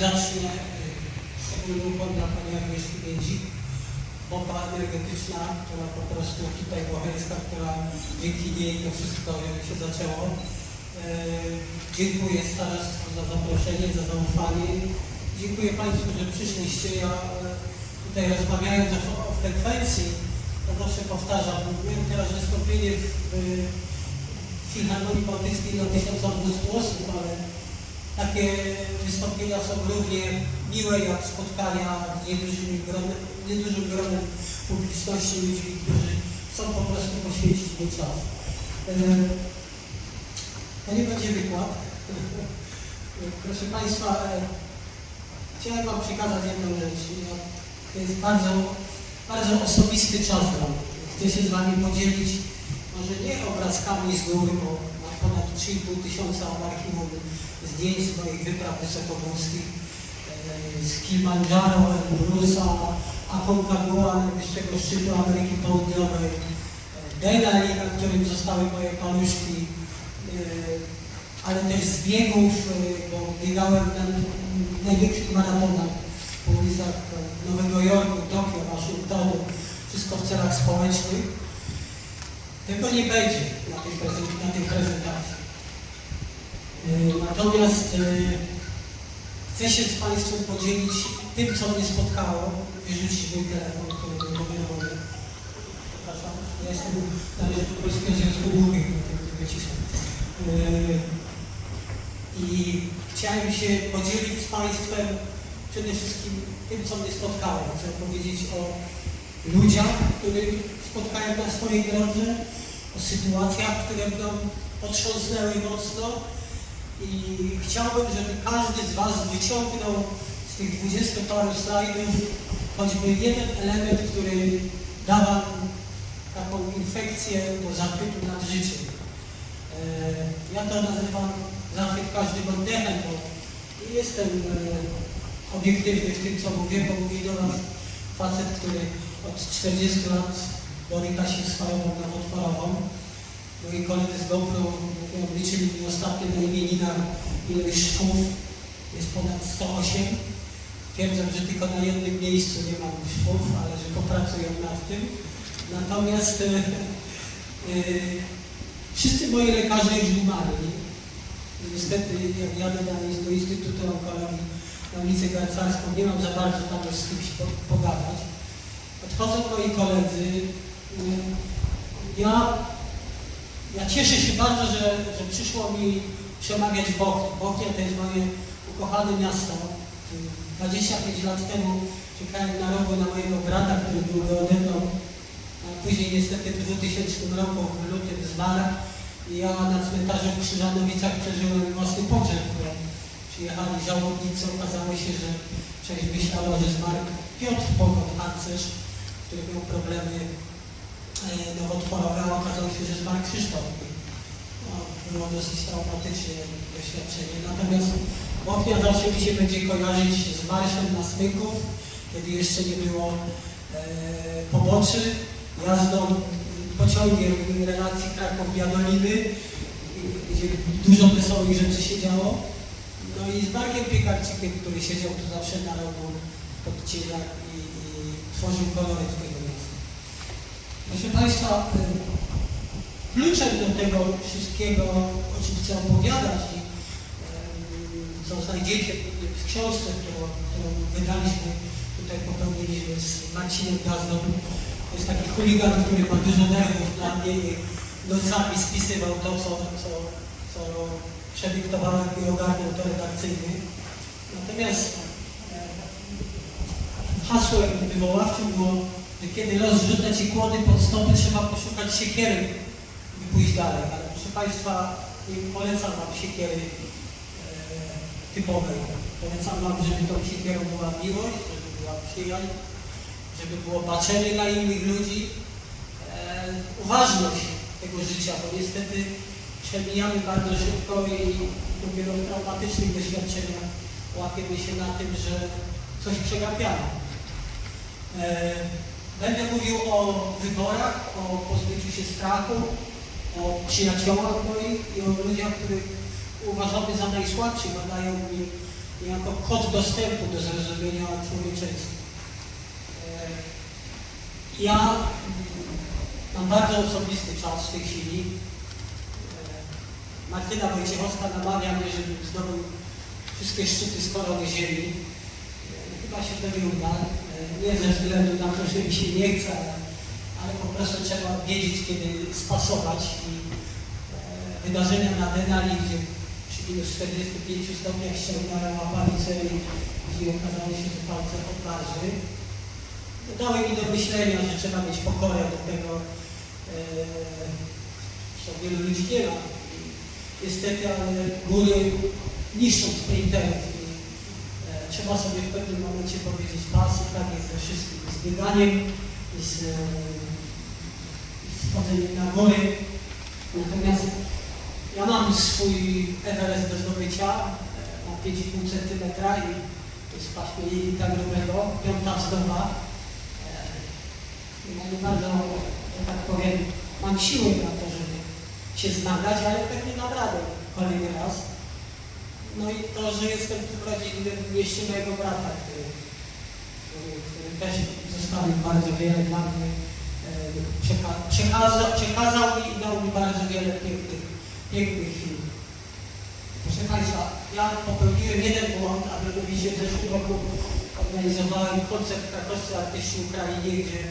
grzecznie szczególny ukłon Pani Agnieszki Miedzik, bomba energetyczna, która po prostu tutaj która dzięki niej to wszystko się zaczęło. E, dziękuję starostwu za zaproszenie, za zaufanie. Dziękuję Państwu, że przyszliście. Ja e, tutaj rozmawiając o, frekwencji, to zawsze powtarzam, miałem teraz wystąpienie w, w Filharmonii Bałtyckiej tysiąc odgłosów głosów, ale takie wystąpienia są równie miłe jak spotkania z niedużym gronem, niedużym gronem publiczności ludzi, którzy chcą po prostu poświęcić mi czas. E, To nie będzie wykład. Proszę Państwa, e, chciałem Wam przekazać jedną rzecz. To jest bardzo, bardzo osobisty czas dla mnie. Chcę się z Wami podzielić może nie obrazkami z góry, bo ponad 3,5 tysiąca archiwum zdjęć z moich wypraw wysokogórskich, e, z Kilimandżaro, Elbrusa, Aconcagua, najwyższego szczytu Ameryki Południowej, e, Denali, na którym zostały moje paluszki, e, ale też z biegów, e, bo biegałem na największych maratonach po ulicach e, Nowego Jorku, Tokio, Waszyngtonu, wszystko w celach społecznych. Tego nie będzie na tej, na tej prezentacji. E, Natomiast e, chcę się z Państwem podzielić tym, co mnie spotkało. Wyrzucić mój telefon, który był mobilowy. Przepraszam, ja jestem należę do Polskiego Związku wyciszę. E, I chciałem się podzielić z Państwem przede wszystkim tym, co mnie spotkało. Chcę powiedzieć o ludziach, których spotkałem na swojej drodze, o sytuacjach, które mną potrząsnęły mocno i chciałbym, żeby każdy z Was wyciągnął z tych dwudziestu paru slajdów choćby jeden element, który da Wam taką infekcję do zachwytu nad życiem. E, Ja to nazywam zachwyt każdym oddechem, bo nie jestem e, obiektywny w tym, co mówię, bo mówi do nas facet, który od 40 lat boryka się z chorobą nowotworową. Moi koledzy z GoPro liczyli mi ostatnio na imieninach ilość szwów, jest ponad 108. Twierdzą, że tylko na jednym miejscu nie mam szwów, ale że popracują nad tym. Natomiast e, wszyscy moi lekarze już umarli. Niestety, jak jadę dalej do Instytutu Onkologii na ulicę Garcarską, nie mam za bardzo tam już z kimś po- pogadać. Odchodzą moi koledzy. Ja, ja cieszę się bardzo, że, że przyszło mi przemawiać w Bochni. Bochnia to jest moje ukochane miasto. 25 lat temu czekałem na rogu na mojego brata, który był geodetą. A później niestety w 2000 roku w lutym zmarł. I ja na cmentarzu w Krzyżanowicach przeżyłem własny pogrzeb. Przyjechali żałobnicy, okazało się, że część myślała, że zmarł Piotr Pokot, harcerz, który miał problemy nowotworowe, a okazało się, że zmarł Krzysztof. No, było dosyć traumatyczne doświadczenie. Natomiast Bochnia zawsze mi się będzie kojarzyć z marszem na Smyków, kiedy jeszcze nie było e, poboczy, jazdą pociągiem relacji Kraków-Bianoliny, gdzie dużo wesołych rzeczy się działo. No i z Markiem Piekarczykiem, który siedział tu zawsze na rogu pod cieniach i, i tworzył miasta. Proszę Państwa, y, kluczem do tego wszystkiego, o czym chcę opowiadać i y, co znajdziecie w książce, którą, którą wydaliśmy, tutaj popełniliśmy z Marcinem Gazdą, to jest taki chuligan, który ma dużo nerwów dla mnie i nocami spisywał to, co, co, co przedyktowałem i ogarniał to redakcyjnie. Natomiast e, hasłem wywoławczym było, kiedy los rzuca ci kłody pod stopy, trzeba poszukać siekiery i pójść dalej. Ale proszę Państwa, polecam Wam siekiery e, typowej. Polecam Wam, żeby tą siekierą była miłość, żeby była przyjaźń, żeby było baczenie dla innych ludzi, e, uważność tego życia, bo niestety przemijamy bardzo szybko i dopiero w traumatycznych doświadczeniach łapiemy się na tym, że coś przegapiamy. E, Będę mówił o wyborach, o pozbyciu się strachu, o przyjaciołach moich i o ludziach, których uważamy za najsłabszych, a dają mi niejako kod dostępu do zrozumienia człowieczeństwa. E, Ja mam bardzo osobisty czas w tej chwili. E, Martyna Wojciechowska namawia mnie, żebym zdobył wszystkie szczyty z korony ziemi. E, Chyba się to nie uda. Nie ze względu na to, że mi się nie chce, ale, po prostu trzeba wiedzieć, kiedy spasować i e, wydarzenia na Denali, gdzie przy minus 45 stopniach ściągnąłem łapawicę i okazało się, że palce odlaży. Dały mi do myślenia, że trzeba mieć pokorę do tego, e, co wielu ludzi nie ma. Niestety, ale góry niszczą sprinterów trzeba sobie w pewnym momencie powiedzieć pas i tak jest ze wszystkim, z bieganiem, z, e, z wchodzeniem na góry. Natomiast ja mam swój Everest do zdobycia, e, na 5,5 cm i w paśmie litarowego, piąta zdoba. E, i Ja nie bardzo, że tak powiem, mam siłę na to, żeby się zmagać, ale pewnie dam radę kolejny raz. No i to, że jestem tu w rodzinnym mieście mojego brata, który, który, też zostawił bardzo wiele dla mnie, e, przeka przekazał, przekazał mi i dał mi bardzo wiele pięknych, pięknych chwil. Proszę Państwa, ja popełniłem jeden błąd, mówić, że w zeszłym roku organizowałem koncert krakowscy artyści Ukrainie, gdzie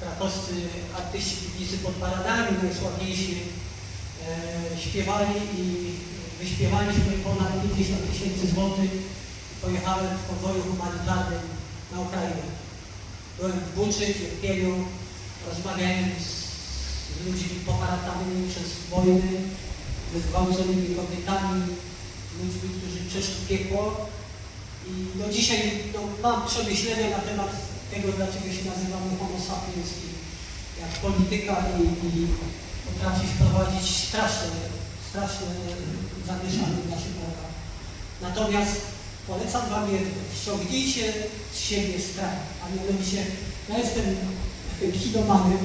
krakowscy artyści piwnicy pod paradami najsławniejsi e, śpiewali i wyśpiewaliśmy ponad 50 tysięcy złotych. Pojechałem w konwoju humanitarnym na Ukrainę. Byłem w Buczy, w Irpieniu, rozmawiałem z, z ludźmi poharatanymi przez wojny, ze zgwałconymi kobietami, ludźmi, którzy przeszli piekło. I do dzisiaj no, mam przemyślenia na temat tego, dlaczego się nazywamy homo sapiens i jak polityka i, i potrafi wprowadzić straszne, straszne zamieszanie w naszych głowach. Natomiast polecam Wam jedno, ściągnijcie z siebie strach, a mianowicie ja jestem kinomanem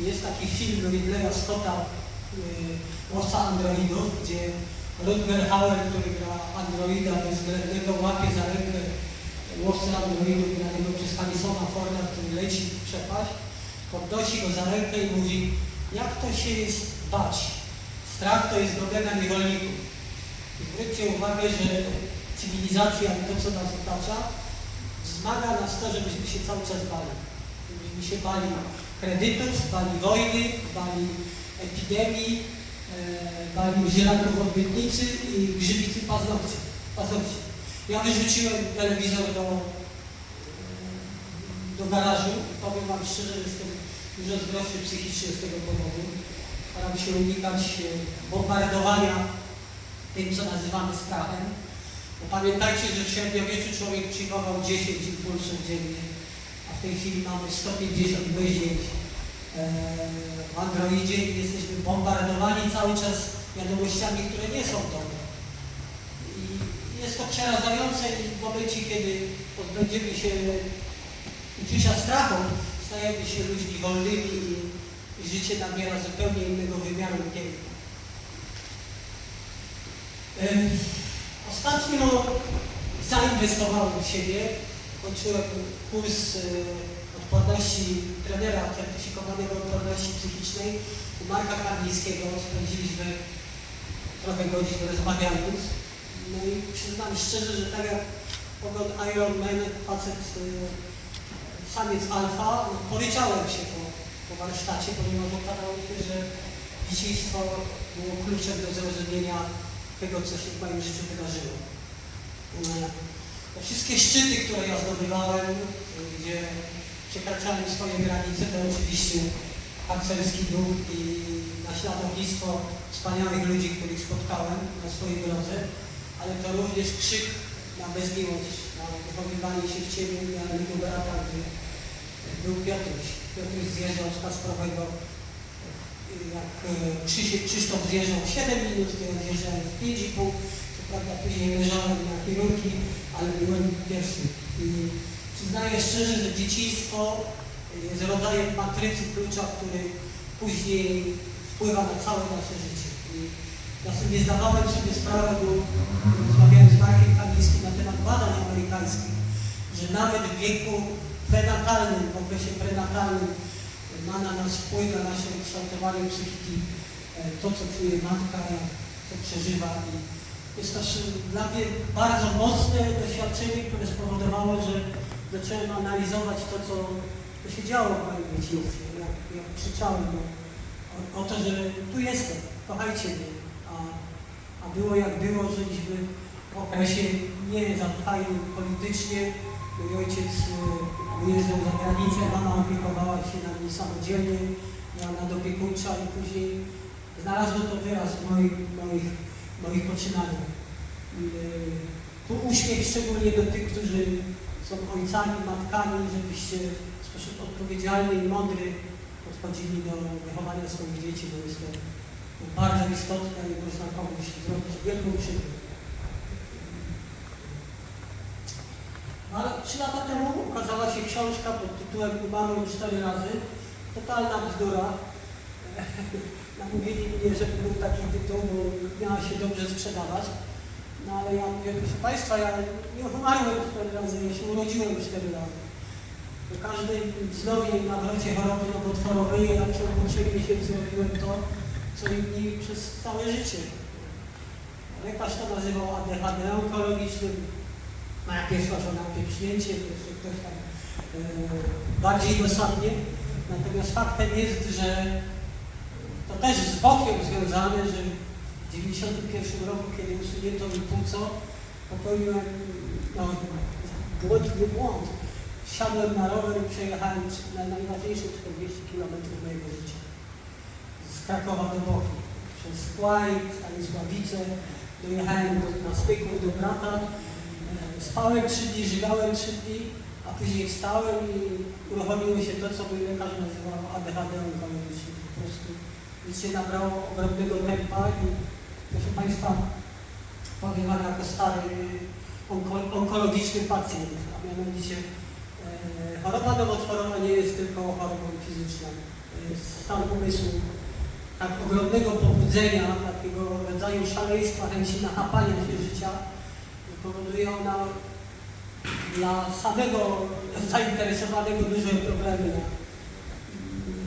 jest taki film Ridleya Scotta yy, Łowca Androidów, gdzie Rutger Hauer, który gra androida bezwzględnego, łapie za rękę łowcę androidów granego przez Harrisona Forda, który leci w przepaść, podnosi go za rękę i mówi, jak to się jest bać? Strach to jest domena niewolników. I zwróćcie uwagę, że cywilizacja i to, co nas otacza, wzmaga nas to, żebyśmy się cały czas bali. Żebyśmy się bali kredytów, bali wojny, bali epidemii, e, bali żelaków obietnicy i grzybicy paznokci. paznokci. Ja wyrzuciłem telewizor do, e, do garażu. Powiem Wam szczerze, że jestem dużo zdrowszy psychicznie z tego powodu. Staram się unikać e, bombardowania tym, co nazywamy strachem. Bo pamiętajcie, że w średniowieczu człowiek przyjmował 10 impulsów dziennie, a w tej chwili mamy 150 wyzięć e, w Androidzie i jesteśmy bombardowani cały czas wiadomościami, które nie są dobre. I jest to przerażające i w momencie, kiedy pozbędziemy się uczucia strachu, stajemy się ludźmi wolnymi i, życie nabiera zupełnie innego wymiaru piękna. Ostatnio zainwestowałem w siebie, kończyłem kurs e, odporności trenera certyfikowanego odporności psychicznej u Marka Karlińskiego. Spędziliśmy trochę godzin rozmawiając. No i przyznam szczerze, że tak jak pogląd Iron Man, facet e, samiec alfa, no, poryczałem się po warsztacie, ponieważ okazało się, że dzieciństwo było kluczem do zrozumienia tego, co się w moim życiu wydarzyło. Te wszystkie szczyty, które ja zdobywałem, e, gdzie przekraczałem swoje granice, to oczywiście harcerski duch i naśladownictwo wspaniałych ludzi, których spotkałem na swojej drodze, ale to również krzyk na bezmiłość, na wychowywanie się w cieniu mojego brata, gdy był Piotruś. Piotruś zjeżdżał z Kasprowego jak e, Krzysztof zjeżdżał 7 minut, to ja zjeżdżałem w 5,5. Co prawda później leżałem na chirurgii, ale byłem pierwszy. I przyznaję szczerze, że dzieciństwo jest rodzajem matrycy klucza, który później wpływa na całe nasze życie. I Czasem nie zdawałem sobie sprawy, bo rozmawiałem z Markiem Kamińskim na temat badań amerykańskich, że nawet w wieku prenatalnym, w okresie prenatalnym ma na nas wpływ na nasze kształtowanie psychiki, e, to co czuje matka, co przeżywa. I jest to dla mnie bardzo mocne doświadczenie, które spowodowało, że zacząłem analizować to, co, co się działo w moim dzieciństwie. Jak, jak krzyczałem o, o, o to, że tu jestem, kochajcie mnie. A, a było jak było, żyliśmy w okresie nie za politycznie. Mój ojciec e, wyjeżdżał za granicę, mama opiekowała się nami samodzielnie, miała nadopiekuńcza i później znalazło to wyraz w moich, moich, moich poczynaniach. E, Tu uśmiech szczególnie do tych, którzy są ojcami, matkami, żebyście w sposób odpowiedzialny i mądry podchodzili do wychowania swoich dzieci, bo jest to bardzo istotne i można komuś zrobić wielką krzywdę. No, trzy lata temu ukazała się książka pod tytułem Umarłem cztery razy. Totalna bzdura. Namówili mnie, żeby był taki tytuł, bo miała się dobrze sprzedawać. No ale ja mówię, proszę Państwa, ja nie umarłem cztery razy, ja się urodziłem cztery razy. Po każdej wznowień nawrocie choroby nowotworowej ja w ciągu trzech miesięcy robiłem to, co inni przez całe życie. Lekarz to nazywał ADHD onkologicznym, moja pierwsza żona pieprznięcie, jeszcze ktoś tam e, bardziej dosadnie. Natomiast faktem jest, że to też z bokiem związane, że w 1991 roku, kiedy usunięto mi płuco, popełniłem no, błędny błąd. Wsiadłem na rower i przejechałem na najważniejsze 40 km mojego życia. Z Krakowa do Bochni. Przez Skłaj, Stanisławice, dojechałem do, na styku do brata. E, Spałem trzy dni, żygałem trzy dni, a później wstałem i uruchomiło się to, co mój lekarz nazywał ADHD onkologicznym. Po prostu życie nabrało ogromnego tempa i proszę Państwa, powiem Wam jako stary onko, onkologiczny pacjent, a mianowicie e, choroba nowotworowa nie jest tylko chorobą fizyczną. Jest stan umysłu tak ogromnego pobudzenia, takiego rodzaju szaleństwa, chęci nachapania się życia, że powoduje ona dla samego zainteresowanego duże problemy.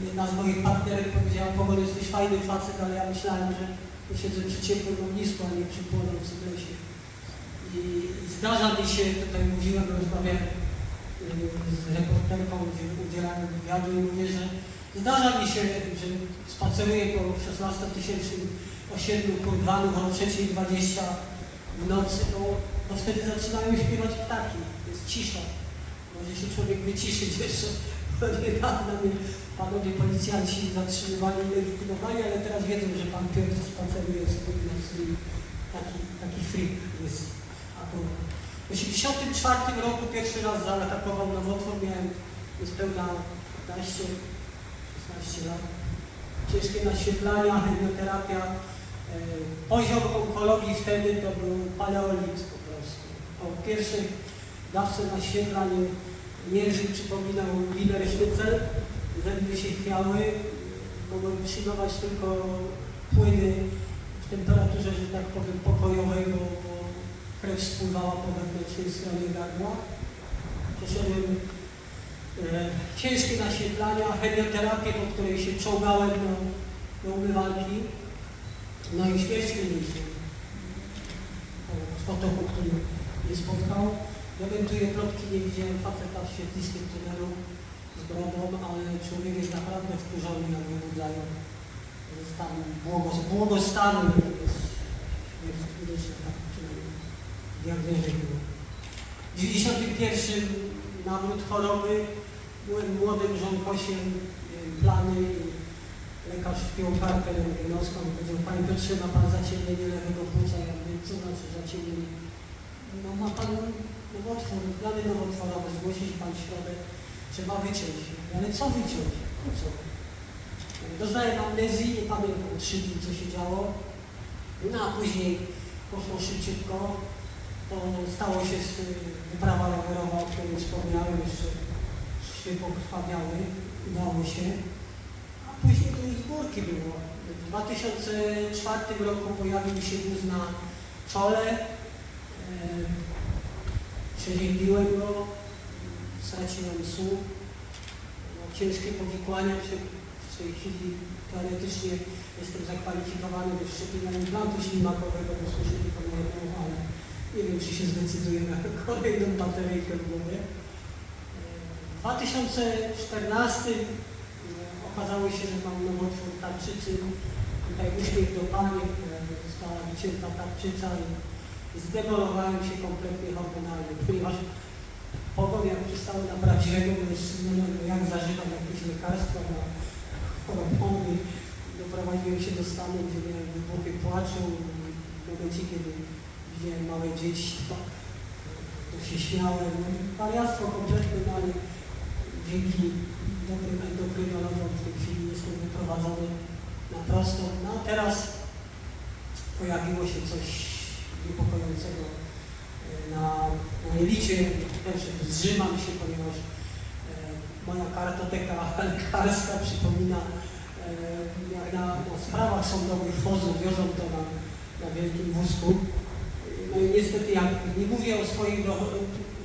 Jedna z moich partnerek powiedziała, Pogoń, jesteś fajny facet, ale ja myślałem, że siedzę przy ciepłym ognisku, a nie przy płonącym lesie. I, zdarza mi się, tutaj mówiłem, rozmawiałem y, z reporterką, udzielałem wywiadu i mówię, że zdarza mi się, że spaceruję po 16-tysięcznym osiedlu Kurwanów o 3.20 w nocy, to, to wtedy zaczynają śpiewać ptaki, jest cisza. Może się człowiek wyciszyć jeszcze. Bo niedawno mnie panowie policjanci zatrzymywali i legitymowali, ale teraz wiedzą, że pan Piotr spaceruje sobie nocy i taki, taki freak jest akurat. W 1984 roku pierwszy raz zaatakował nowotwór, miałem niespełna 15, 16 lat. Ciężkie naświetlania, chemioterapia. E, Poziom onkologii wtedy to był paleolit po prostu. Po pierwszej dawce naświetlań język przypominał Wiener Schnitzel, zęby się chwiały, mogłem przyjmować tylko płyny w temperaturze, że tak powiem, pokojowej, bo, bo krew spływała po wewnętrznej stronie gardła. Przeszedłem e, ciężkie naświetlania, chemioterapię, po której się czołgałem do, do umywalki. No i śmierć kliniczna. Po potoku, który mnie spotkał. Dementuję plotki, nie widziałem faceta w świetlistym tunelu z brodą, ale człowiek jest naprawdę wkurzony, jak stanu błogos, błogostanu. Jest śmierć kliniczna, tak przynajmniej diagnozie było. W 91 nawrót choroby, byłem młodym żonkosiem, miałem plany lekarz wpiął kartę rentgenowską i powiedział, Panie Piotrze, ma Pan zaciemnienie lewego płuca. Ja mówię, co znaczy zaciemnienie? No ma Pan nowotwór, plany nowotworowe, zgłosi się Pan środek, trzeba wyciąć. Ale co wyciąć? No co? Doznałem amnezji, nie pamiętam trzy dni, co się działo. No a później poszło szybciutko. To stało się wyprawa rowerowa, o której wspomniałem, jeszcze szwy pokrwawiały, udało się. Później to już z górki było. W 2004 roku pojawił się guz na czole. Przeziębiłem go, straciłem słuch. No, ciężkie powikłania. Przy- W tej chwili teoretycznie jestem zakwalifikowany do szczepienia implantu ślimakowego, bo słyszę tylko jedną, ale nie wiem, czy się zdecyduję na kolejną bateryjkę w głowie. W 2014 e, okazało się, że mam nowotwór tarczycy. Tutaj uśmiech do Pani, e, została wycięta tarczyca i zdemolowałem się kompletnie hormonalnie, ponieważ pogoń jak przystało na prawdziwego mężczyznę, no jak zażywam jakieś lekarstwa na hormony, doprowadziłem się do stanu, gdzie miałem wybuchy płaczu. W momencie, kiedy widziałem małe dzieci, to, to się śmiałem. No, wariactwo kompletne, no ale dzięki dobrym endokrynologom w tej chwili jestem wyprowadzony na prosto. No a teraz pojawiło się coś niepokojącego e, na, na jelicie. Też zrzymam się, ponieważ e, moja kartoteka lekarska przypomina e, na, na sprawach sądowych fozów wiozą to na, na wielkim wózku. No i niestety jak nie mówię o swoich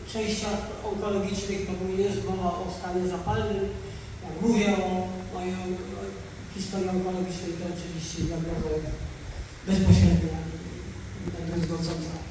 przejściach onkologicznych, to był jest mowa o stanie zapalnym. Jak mówię o mojej historii onkologicznej, to oczywiście diagnoza bezpośrednia, diagnozująca.